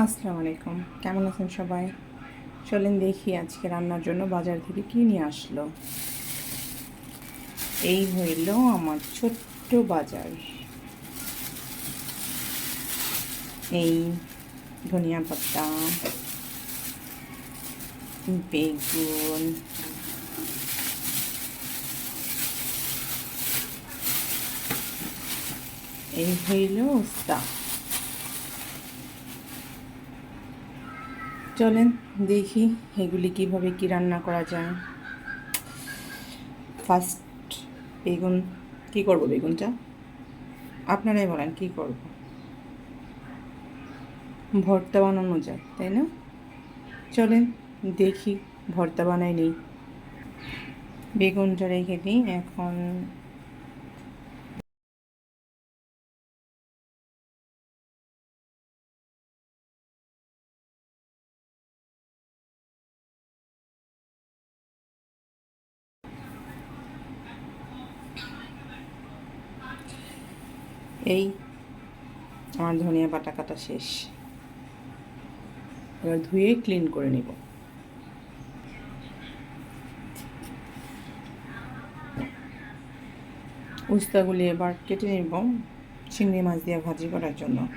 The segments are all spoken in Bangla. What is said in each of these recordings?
আসসালামু আলাইকুম। কেমন আছেন সবাই? চলেন দেখি আজকে রান্নার জন্য বাজার থেকে কি নিয়ে আসলো। এই হইল আমার ছোট্ট বাজার। এই ধনিয়া পাতা, বেগুন, এই হইল উস্তা। চলেন, দেখি এগুলি কীভাবে কি রান্না করা যায়। ফার্স্ট বেগুন, কি করব বেগুনটা? আপনারাই বলেন, কি করব? ভর্তা বানানো যায় তাই না? চলেন, দেখি ভর্তা বানাই নেই। বেগুনটা রেখে দিই, এখন এই, আমার ধনিয়া বাটা কাটা শেষ। এবার ধুয়ে ক্লিন করে নিব। উস্তাগুলি এবার কেটে নিব চিংড়ি মাছ দিয়ে ভাজি করার জন্য।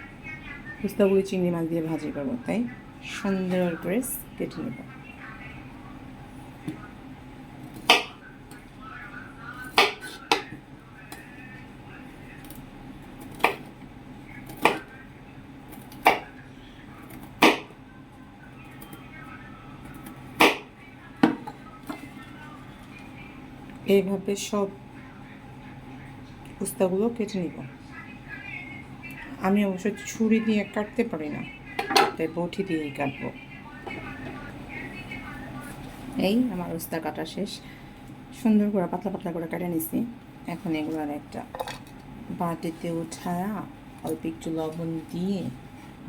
উস্তাগুলি চিংড়ি মাছ দিয়ে ভাজি করব, তাই সুন্দর করে কেটে নেব। এইভাবে সব উস্তাগুলো কেটে নিব। আমি অবশ্য ছুরি দিয়ে কাটতে পারি না, তাই বটি দিয়েই কাটবো। এই আমার উস্তা কাটা শেষ। সুন্দর করে পাতলা পাতলা করে কেটে নিছি। এখন এগুলোর একটা বাটিতে উঠায়া অল্প একটু লবণ দিয়ে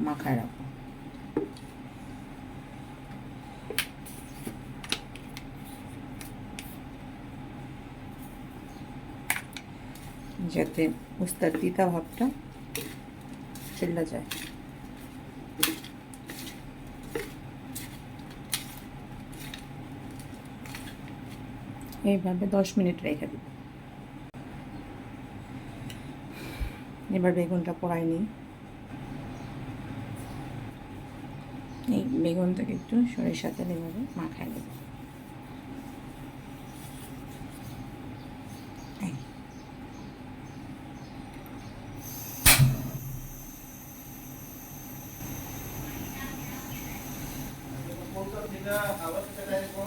মাখায় রাখব। যাতে উস্তার তিতা ভাবটা চলে যায়। এইভাবে দশ মিনিট রেখে দিব। এবার বেগুনটা পোড়াই নিই। এই বেগুনটাকে একটু সরিষা তেল এভাবে মাখাই দেবো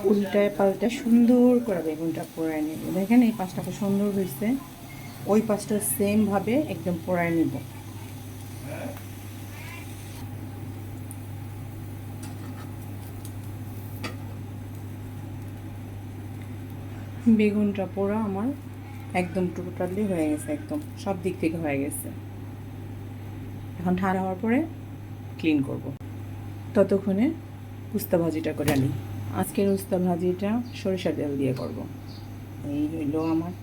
উল্টায় পাল্টা সুন্দর করে বেগুনটা পোড়ায় নেব। দেখেন এই পাঁচটা খুব সুন্দর হয়েছে। ওই পাঁচটা সেমভাবে একদম পোড়ায় নেব। বেগুনটা পোড়া আমার একদম টোটালি হয়ে গেছে, একদম সব দিক থেকে হয়ে গেছে। এখন ঠান্ডা হওয়ার পরে ক্লিন করব। ততক্ষণে উস্তা ভাজিটা করে নিই আজকের উস্তা ভাজিটা সরিষা তেল দিয়ে করব। এই হইল আমার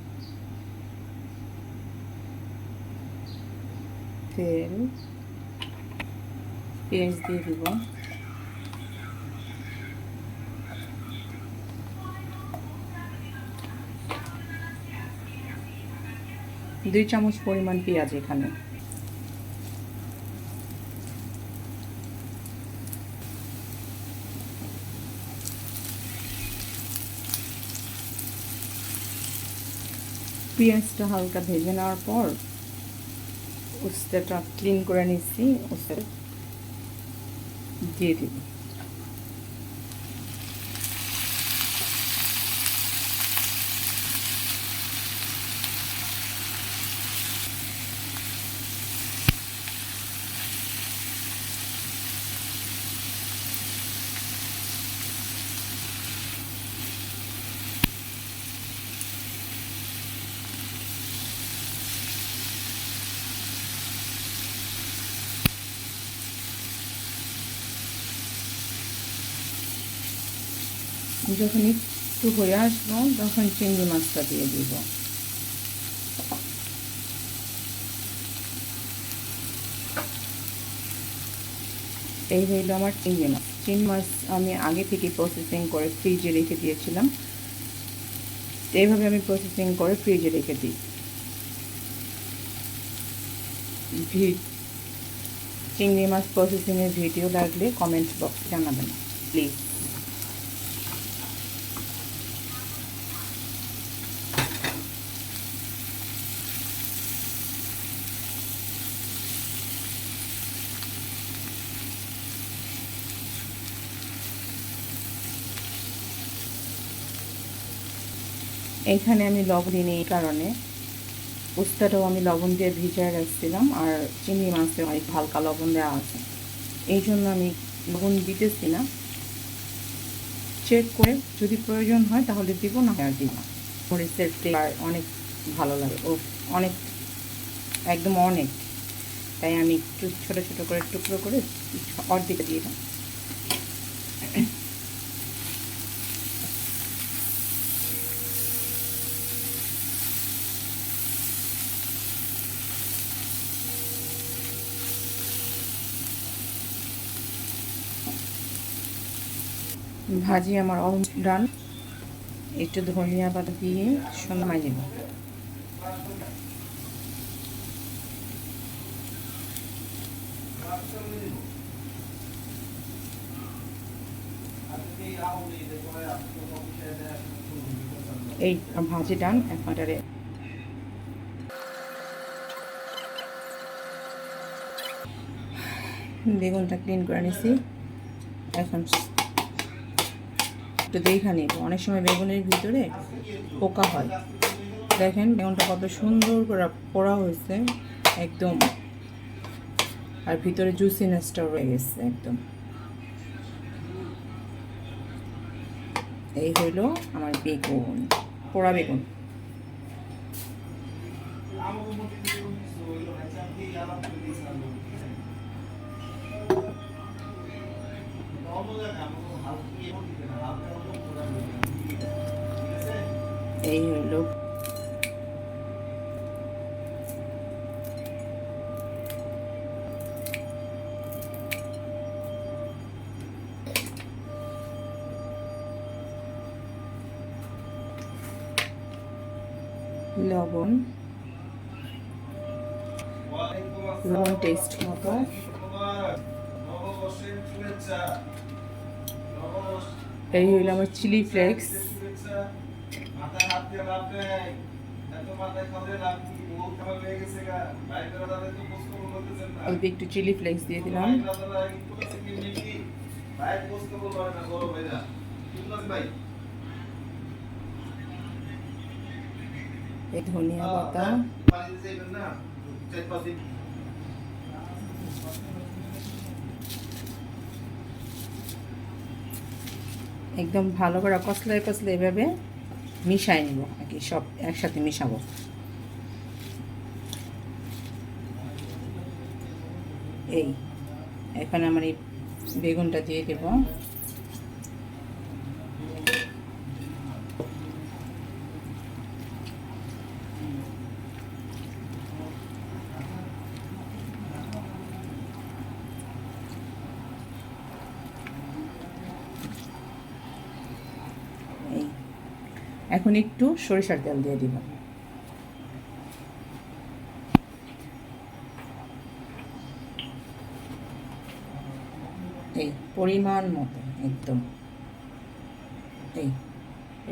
তেল। পেঁয়াজ দিয়ে দিব। দুই চামচ পরিমাণ পেঁয়াজ এখানে। পেঁয়াজটা হালকা ভেজে নেওয়ার পর উস্তাটা ক্লিন করে নিচ্ছি উস্তাটা দিয়ে দিব। যখন একটু হয়ে আসব, তখন চিংড়ি মাছটা দিয়ে দিব। এই হইল আমার চিংড়ি মাছ। চিংড়ি মাছ আমি আগে থেকে প্রসেসিং করে ফ্রিজে রেখে দিয়েছিলাম। এইভাবে আমি প্রসেসিং করে ফ্রিজে রেখে দিই। চিংড়ি মাছ প্রসেসিংয়ের ভিডিও লাগলে কমেন্ট বক্সে জানাবেন প্লিজ এইখানে আমি লবণ এই কারণে। উস্তাটাও আমি লবণ দিয়ে ভিজায় রাখছিলাম আর চিংড়ি মাছে অনেক হালকা লবণ দেওয়া আছে। এই জন্য আমি লবণ দিতেছি না। চেক করে যদি প্রয়োজন হয় তাহলে দিব, না আর দিব মরিচের ফ্লেভার অনেক ভালো লাগে। ও অনেক, একদম অনেক। তাই আমি একটু ছোটো ছোটো করে টুকরো করে অর্ধেক দিয়ে দিলাম। ভাজি আমার অলমোস্ট ডান। একটু ধনিয়া পাতা দিয়ে সোনামাই দেব এই ভাজি ডান এক মাটারে বেগুনটা ক্লিন করে নিছি। এখন একটু দেখা নিব। অনেক সময় বেগুনের ভিতরে পোকা হয়। দেখেন বেগুনটা কত সুন্দর করে পোড়া হয়েছে, একদম। আর ভিতরে জুসিনেসটাও রয়ে গেছে, একদম। এই হইল আমার বেগুন, পোড়া বেগুন। এই হইল লবণ। লবণ টেস্ট মতো। এই হইল আমার চিলি ফ্লেক্স অল্প একটু চিলি ফ্লেক্স দিয়ে দিলাম। এই ধনিয়া পাতা। একদম ভালো করে কসলায় কসলে এভাবে মিশাই নিব, আর কি সব একসাথে মিশাবো। এই, এখন আমার এই বেগুনটা দিয়ে দেব এই এখন একটু সরিষার তেল দিয়ে দিব। এই পরিমাণ মতো, একদম। এই,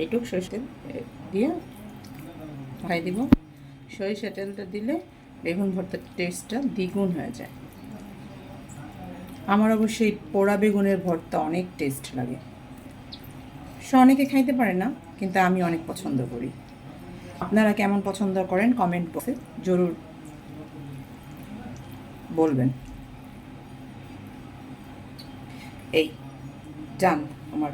এইটুক সরিষা তেল দিয়ে খাই দিব। সরিষা তেলটা দিলে বেগুন ভর্তার টেস্টটা দ্বিগুণ হয়ে যায়। আমার অবশ্যই পোড়া বেগুনের ভর্তা অনেক টেস্ট লাগে। সে অনেকে খাইতে পারে না। কিন্তু আমি অনেক পছন্দ করি। আপনারা কেমন পছন্দ করেন কমেন্ট বক্সে জরুর বলবেন। এই ডান আমার